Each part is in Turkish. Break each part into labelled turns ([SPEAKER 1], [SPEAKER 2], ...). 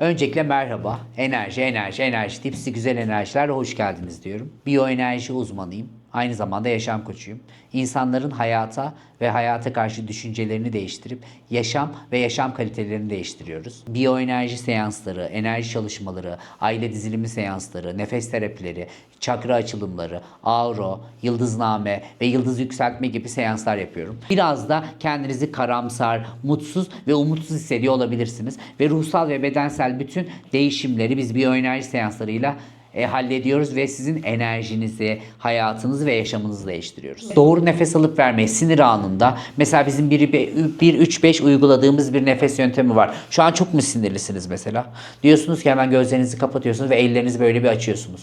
[SPEAKER 1] Öncelikle merhaba. Enerji, enerji, enerji size güzel enerjilerle hoş geldiniz diyorum. Biyoenerji uzmanıyım. Aynı zamanda yaşam koçuyum. İnsanların hayata ve hayata karşı düşüncelerini değiştirip yaşam ve yaşam kalitelerini değiştiriyoruz. Biyoenerji seansları, enerji çalışmaları, aile dizilimi seansları, nefes terapileri, çakra açılımları, auro, yıldızname ve yıldız yükseltme gibi seanslar yapıyorum. Biraz da kendinizi karamsar, mutsuz ve umutsuz hissediyor olabilirsiniz. Ve ruhsal ve bedensel bütün değişimleri biz biyoenerji seanslarıyla e, hallediyoruz ve sizin enerjinizi, hayatınızı ve yaşamınızı değiştiriyoruz. Doğru nefes alıp vermeyi sinir anında mesela bizim 1-3-5 uyguladığımız bir nefes yöntemi var. Şu an çok mu sinirlisiniz mesela? Diyorsunuz ki hemen gözlerinizi kapatıyorsunuz ve ellerinizi böyle bir açıyorsunuz.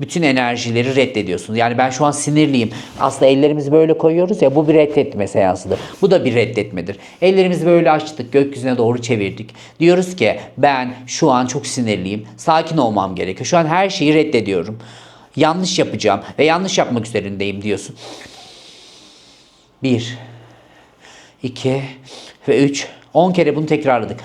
[SPEAKER 1] Bütün enerjileri reddediyorsunuz. Yani ben şu an sinirliyim. Aslında ellerimizi böyle koyuyoruz ya bu bir reddetme seansıdır. Bu da bir reddetmedir. Ellerimizi böyle açtık, gökyüzüne doğru çevirdik. Diyoruz ki ben şu an çok sinirliyim. Sakin olmam gerekiyor. Şu an her şeyi reddediyorum. Yanlış yapacağım ve yanlış yapmak üzerindeyim diyorsun. Bir, iki ve üç. On kere bunu tekrarladık.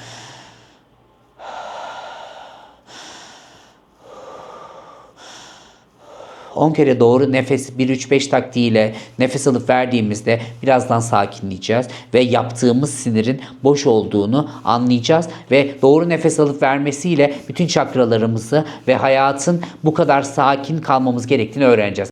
[SPEAKER 1] 10 kere doğru nefes 1-3-5 taktiğiyle nefes alıp verdiğimizde birazdan sakinleyeceğiz ve yaptığımız sinirin boş olduğunu anlayacağız ve doğru nefes alıp vermesiyle bütün çakralarımızı ve hayatın bu kadar sakin kalmamız gerektiğini öğreneceğiz.